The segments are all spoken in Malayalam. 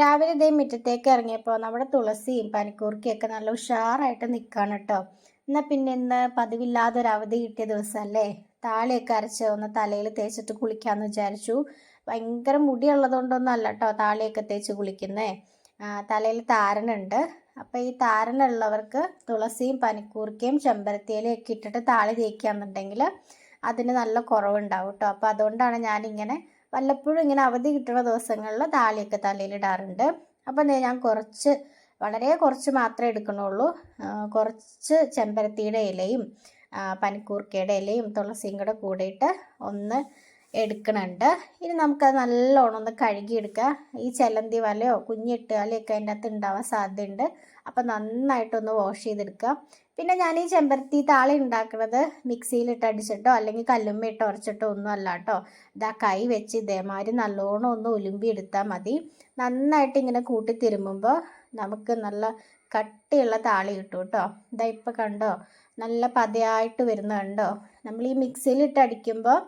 രാവിലെ ഇതേ മുറ്റത്തേക്ക് ഇറങ്ങിയപ്പോൾ നമ്മുടെ തുളസിയും പനിക്കൂർക്കയൊക്കെ നല്ല ഉഷാറായിട്ട് നിൽക്കുകയാണ് കേട്ടോ. എന്നാൽ പിന്നെ ഇന്ന് പതിവില്ലാതെ ഒരു അവധി കിട്ടിയ ദിവസമല്ലേ താളിയൊക്കെ അരച്ച് ഒന്ന് തലയിൽ തേച്ചിട്ട് കുളിക്കാമെന്ന് വിചാരിച്ചു. ഭയങ്കര മുടിയുള്ളതുകൊണ്ടൊന്നും അല്ല കേട്ടോ താളിയൊക്കെ തേച്ച് കുളിക്കുന്നേ. തലയിൽ താരനുണ്ട്. അപ്പോൾ ഈ താരനുള്ളവർക്ക് തുളസിയും പനിക്കൂർക്കയും ചെമ്പരത്തിയിലും ഒക്കെ ഇട്ടിട്ട് താളി തേക്കുകയാണെന്നുണ്ടെങ്കിൽ അതിന് നല്ല കുറവുണ്ടാവും കേട്ടോ. അപ്പോൾ അതുകൊണ്ടാണ് ഞാനിങ്ങനെ വല്ലപ്പോഴും ഇങ്ങനെ അവധി കിട്ടുന്ന ദിവസങ്ങളിൽ താളിയൊക്കെ തലയിലിടാറുണ്ട് അപ്പം ഞാൻ കുറച്ച് വളരെ കുറച്ച് മാത്രമേ എടുക്കണുള്ളൂ കുറച്ച് ചെമ്പരത്തിയുടെ ഇലയും പനിക്കൂർക്കയുടെ ഇലയും തുളസിയും കൂടെ കൂടിയിട്ട് ഒന്ന് എടുക്കണുണ്ട്. ഇനി നമുക്കത് നല്ലോണം ഒന്ന് കഴുകിയെടുക്കുക ഈ ചെലന്തി വലയോ കുഞ്ഞിട്ട് വലയൊക്കെ അതിന്റെ അകത്ത് ഉണ്ടാവാൻ സാധ്യതയുണ്ട്. അപ്പം നന്നായിട്ടൊന്ന് വാഷ് ചെയ്തെടുക്കുക പിന്നെ ഞാൻ ഈ ചെമ്പരത്തി താളി ഉണ്ടാക്കുന്നത് മിക്സിയിലിട്ട് അടിച്ചിട്ടോ അല്ലെങ്കിൽ കല്ലുമ്മ ഇട്ട് ഉരച്ചിട്ടോ ഒന്നും അല്ല കേട്ടോ ഇതാ കൈ വെച്ച് ഇതേമാതിരി നല്ലോണം ഒന്ന് ഉലുമ്പി എടുത്താൽ മതി. നന്നായിട്ട് ഇങ്ങനെ കൂട്ടി തിരുമ്പുമ്പോൾ നമുക്ക് നല്ല കട്ടിയുള്ള താളി കിട്ടും കേട്ടോ ഇതാ ഇപ്പം കണ്ടോ? നല്ല പതയായിട്ട് വരുന്ന കണ്ടോ? നമ്മൾ ഈ മിക്സിയിലിട്ട് അടിക്കുമ്പോൾ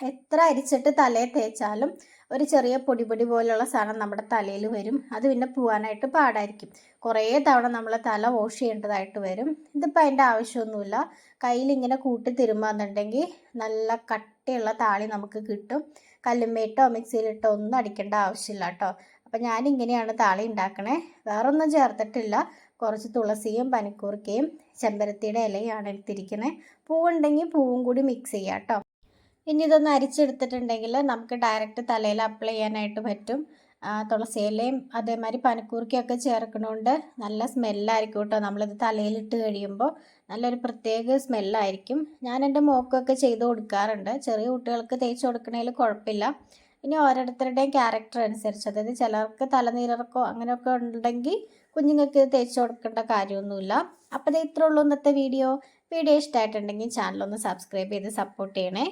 എത്ര അരിച്ചിട്ട് തലയിൽ തേച്ചാലും ഒരു ചെറിയ പൊടിപൊടി പൊടി പോലുള്ള സാധനം നമ്മുടെ തലയിൽ വരും. അത് പിന്നെ പോവാനായിട്ട് പാടായിരിക്കും. കുറേ തവണ നമ്മൾ തല വാഷ് ചെയ്യേണ്ടതായിട്ട് വരും. ഇതിപ്പോൾ അതിന്റെ ആവശ്യമൊന്നുമില്ല. കയ്യിലിങ്ങനെ കൂട്ടി തിരുമ്പാന്നുണ്ടെങ്കിൽ നല്ല കട്ടിയുള്ള താളി നമുക്ക് കിട്ടും. കല്ലുമ്മയിട്ടോ മിക്സിയിലിട്ടോ ഒന്നും അടിക്കേണ്ട ആവശ്യമില്ല കേട്ടോ. അപ്പം ഞാനിങ്ങനെയാണ് താളി ഉണ്ടാക്കണേ. വേറൊന്നും ചേർത്തിട്ടില്ല. കുറച്ച് തുളസിയും പനിക്കൂർക്കയും ചെമ്പരത്തിയുടെ ഇലയാണ് എടുത്തിരിക്കുന്നത് പൂവുണ്ടെങ്കിൽ പൂവും കൂടി മിക്സ് ചെയ്യാം കേട്ടോ. ഇനി ഇതൊന്ന് അരിച്ചെടുത്തിട്ടുണ്ടെങ്കിൽ നമുക്ക് ഡയറക്റ്റ് തലയിൽ അപ്ലൈ ചെയ്യാനായിട്ട് പറ്റും. തുളസിയിലയും അതേമാതിരി പനിക്കൂർക്കയൊക്കെ ചേർക്കണോണ്ട് നല്ല സ്മെല്ലായിരിക്കും കേട്ടോ നമ്മളിത് തലയിലിട്ട് കഴിയുമ്പോൾ നല്ലൊരു പ്രത്യേക സ്മെല്ലായിരിക്കും. ഞാൻ എന്റെ മോക്കൊക്കെ ചെയ്ത് കൊടുക്കാറുണ്ട്. ചെറിയ കുട്ടികൾക്ക് തേച്ച് കൊടുക്കണേൽ കുഴപ്പമില്ല. ഇനി ഓരോരുത്തരുടെയും ക്യാരക്ടർ അനുസരിച്ച്. അതായത് ചിലർക്ക് തലനീരർക്കോ അങ്ങനെയൊക്കെ ഉണ്ടെങ്കിൽ കുഞ്ഞുങ്ങൾക്ക് തേച്ച് കൊടുക്കേണ്ട കാര്യമൊന്നുമില്ല. അപ്പോൾ ഇത് ഇത്രേ ഉള്ളൂ ഇന്നത്തെ വീഡിയോ. വീഡിയോ ഇഷ്ടമായിട്ടുണ്ടെങ്കിൽ ചാനലൊന്ന് സബ്സ്ക്രൈബ് ചെയ്ത് സപ്പോർട്ട് ചെയ്യണേ.